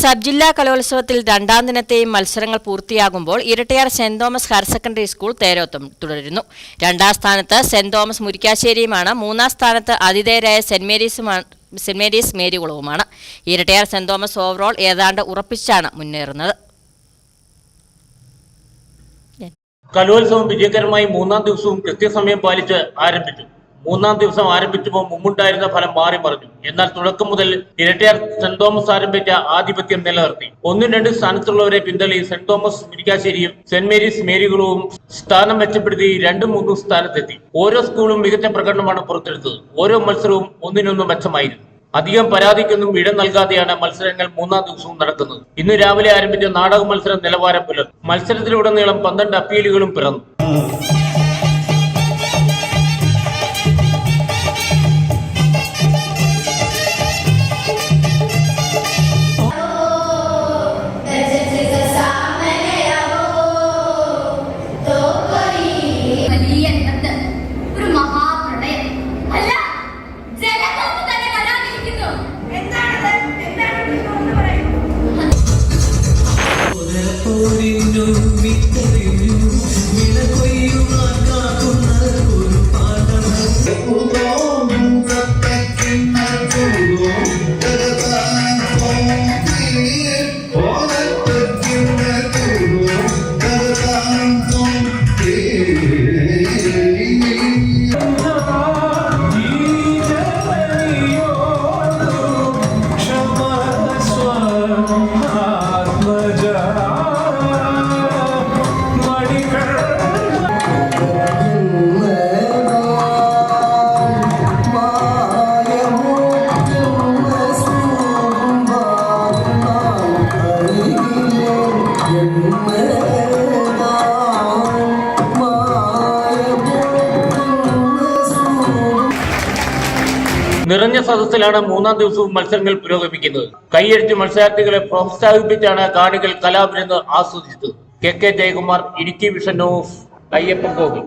Sub ജില്ലാ കലോത്സവത്തിൽ രണ്ടാം ദിനത്തെയും മത്സരങ്ങൾ പൂർത്തിയാകുമ്പോൾ Erattayar saint Thomas higher secondary school തേരോത്തം തുടരുന്നു. രണ്ടാം സ്ഥാനത്ത് സെന്റ് തോമസ് മുരിക്കാശ്ശേരിയുമാണ്. മൂന്നാം സ്ഥാനത്ത് ആതിഥേയരായ സെന്റ് മേരീസുമാണ് സെന്റ് മേരീസ് മേരികുളവുമാണ്. ഇരട്ടയാർ സെന്റ് തോമസ് ഓവറോൾ ഏതാണ്ട് ഉറപ്പിച്ചാണ് മുന്നേറുന്നത്. കലോത്സവം വിജയകരമായി മൂന്നാം ദിവസവും കൃത്യസമയം പാലിച്ച് ആരംഭിച്ചു. മൂന്നാം ദിവസം ആരംഭിച്ചപ്പോൾ മുമ്പുണ്ടായിരുന്ന ഫലം മാറി മറിഞ്ഞു. എന്നാൽ തുടക്കം മുതൽ ഇരട്ടയാർ സെന്റ് തോമസ് ആരംഭിച്ച ആധിപത്യം നിലനിർത്തി. ഒന്നും രണ്ട് സ്ഥാനത്തുള്ളവരെ പിന്തള്ളി സെന്റ് തോമസ് മുരിക്കാശ്ശേരിയും സെന്റ് മേരീസ് മേരികുളവും സ്ഥാനം മെച്ചപ്പെടുത്തി രണ്ടും മൂന്നും സ്ഥാനത്തെത്തി. ഓരോ സ്കൂളും മികച്ച പ്രകടനമാണ് പുറത്തെടുത്തത്. ഓരോ മത്സരവും ഒന്നിനൊന്നും മെച്ചമായിരുന്നു. അധികം പരാതിക്കൊന്നും ഇടം നൽകാതെയാണ് മത്സരങ്ങൾ മൂന്നാം ദിവസവും നടക്കുന്നത്. ഇന്ന് രാവിലെ ആരംഭിച്ച നാടക മത്സരം നിലവാരം പുലർ മത്സരത്തിലുടനീളം പന്ത്രണ്ട് അപ്പീലുകളും പിറന്നു. നിറഞ്ഞ സദസ്സിലാണ് മൂന്നാം ദിവസവും മത്സരങ്ങൾ പുരോഗമിക്കുന്നത്. കൈയടിച്ച് മത്സരാർത്ഥികളെ പ്രോത്സാഹിപ്പിച്ചാണ് കാണികൾ കലാവിരുന്ന് ആസ്വദിച്ചത്. K K Jayakumar Idukki vision news Ayyappan Kovil.